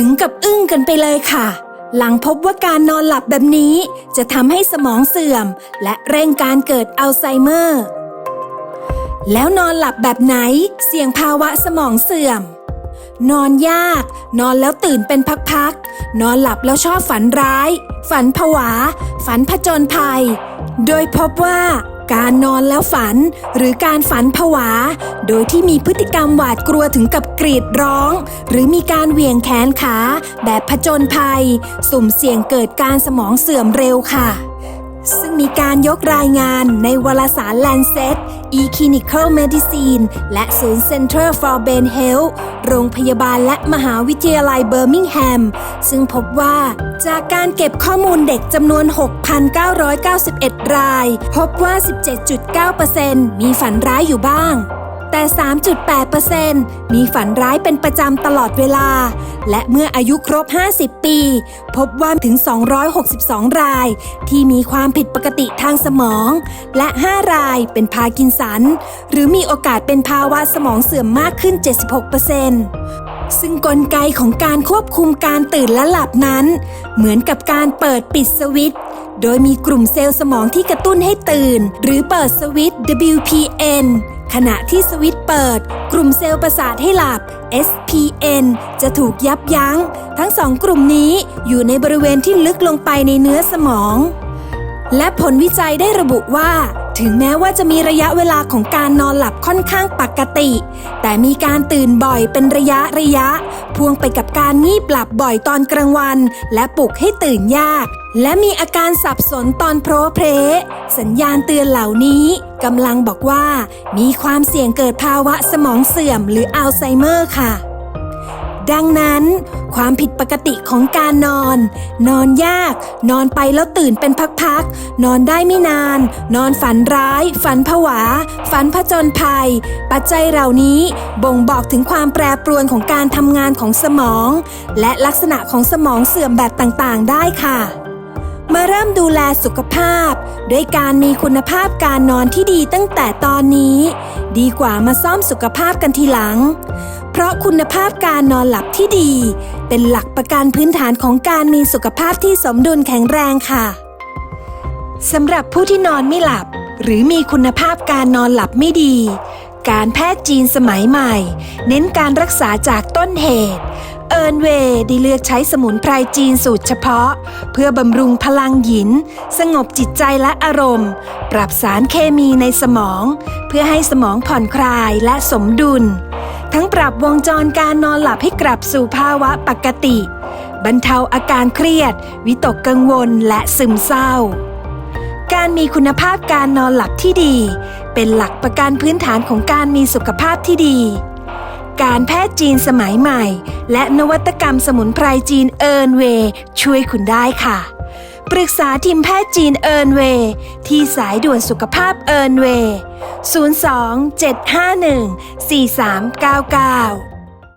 ถึงกับอึ้งกันไปเลยค่ะ หลังพบว่าการนอนหลับแบบนี้ จะทำให้สมองเสื่อม และเร่งการเกิดอัลไซเมอร์ แล้วนอนหลับแบบไหน เสี่ยงภาวะสมองเสื่อม นอนยาก นอนแล้วตื่นเป็นพักๆ นอนหลับแล้วชอบฝันร้าย ฝันผวา ฝันผจญภัย โดยพบว่า การนอนแล้วฝันหรือการฝันผวา โดยที่มีพฤติกรรมหวาดกลัวถึงกับกรีดร้อง หรือมีการเหวี่ยงแขนขา แบบผจญภัย สุ่มเสี่ยงเกิดการสมองเสื่อมเร็วค่ะ ซึ่งมีการยกรายงานในวารสาร Lancet E-Clinical Medicine และศูนย์ Center for Brain Health โรงพยาบาลและมหาวิทยาลัยเบอร์มิงแฮม ซึ่งพบว่าจากการเก็บข้อมูลเด็กจำนวน 6,991 ราย พบว่า 17.9%มีฝันร้ายอยู่บ้าง แต่ 3.8%มีฝันร้ายเป็นประจำตลอดเวลา และเมื่ออายุครบ 50 ปี พบว่าถึง 262 ราย ที่มีความผิดปกติทางสมอง และ 5 รายเป็นพากินสัน หรือมีโอกาสเป็นภาวะสมองเสื่อมมากขึ้น 76%ซึ่งกลไกของการควบคุมการตื่นและหลับนั้น เหมือนกับการเปิดปิดสวิตช์ โดยมีกลุ่มเซลล์สมองที่กระตุ้นให้ตื่น หรือเปิดสวิตช์ WPN ขณะที่สวิตช์เปิด กลุ่มเซลล์ประสาทให้หลับ SPN จะถูกยับยั้ง ทั้งสองกลุ่มนี้อยู่ในบริเวณที่ลึกลงไปในเนื้อสมอง และผลวิจัยได้ระบุว่า ถึงแม้ว่าจะมีระยะเวลาของการนอนหลับค่อนข้างปกติ แต่มีการตื่นบ่อยเป็นระยะระยะพ่วงไปกับการงีบหลับบ่อยตอนกลางวัน และปลุกให้ตื่นยาก และมีอาการสับสนตอนโพรเพลสัญญาณเตือนเหล่านี้กำลังบอกว่า มีความเสี่ยงเกิดภาวะสมองเสื่อมหรืออัลไซเมอร์ค่ะดังนั้น ความผิดปกติของการนอน นอนยาก นอนไปแล้วตื่นเป็นพักๆ นอนได้ไม่นาน นอนฝันร้าย ฝันผวา ฝันผจญภัย ปัจจัยเหล่านี้บ่งบอกถึงความแปรปรวนของการทำงานของสมอง และลักษณะของสมองเสื่อมแบบต่างๆ ได้ค่ะมาเริ่มดูแลสุขภาพ ด้วยการมีคุณภาพการนอนที่ดีตั้งแต่ตอนนี้ ดีกว่ามาซ่อมสุขภาพกันทีหลัง เพราะคุณภาพการนอนหลับที่ดี เป็นหลักประกันพื้นฐานของการมีสุขภาพที่สมดุลแข็งแรงค่ะสำหรับผู้ที่นอนไม่หลับ หรือมีคุณภาพการนอนหลับไม่ดี การแพทย์จีนสมัยใหม่ เน้นการรักษาจากต้นเหตุ เอิร์นเวย์ได้เลือกใช้สมุนไพรจีนสูตรเฉพาะ เพื่อบำรุงพลังหยิน สงบจิตใจและอารมณ์ ปรับสารเคมีในสมอง เพื่อให้สมองผ่อนคลายและสมดุล ทั้งปรับวงจรการนอนหลับให้กลับสู่ภาวะปกติ บรรเทาอาการเครียด วิตกกังวลและซึมเศร้า การมีคุณภาพการนอนหลับที่ดี เป็นหลักประกันพื้นฐานของการมีสุขภาพที่ดี การแพทย์จีนสมัยใหม่ และนวัตกรรมสมุนไพรจีนเอิร์นเว ช่วยคุณได้ค่ะ ปรึกษาทีมแพทย์จีนเอิร์นเวย์ที่สายด่วนสุขภาพเอิร์นเวย์ 02 751 4399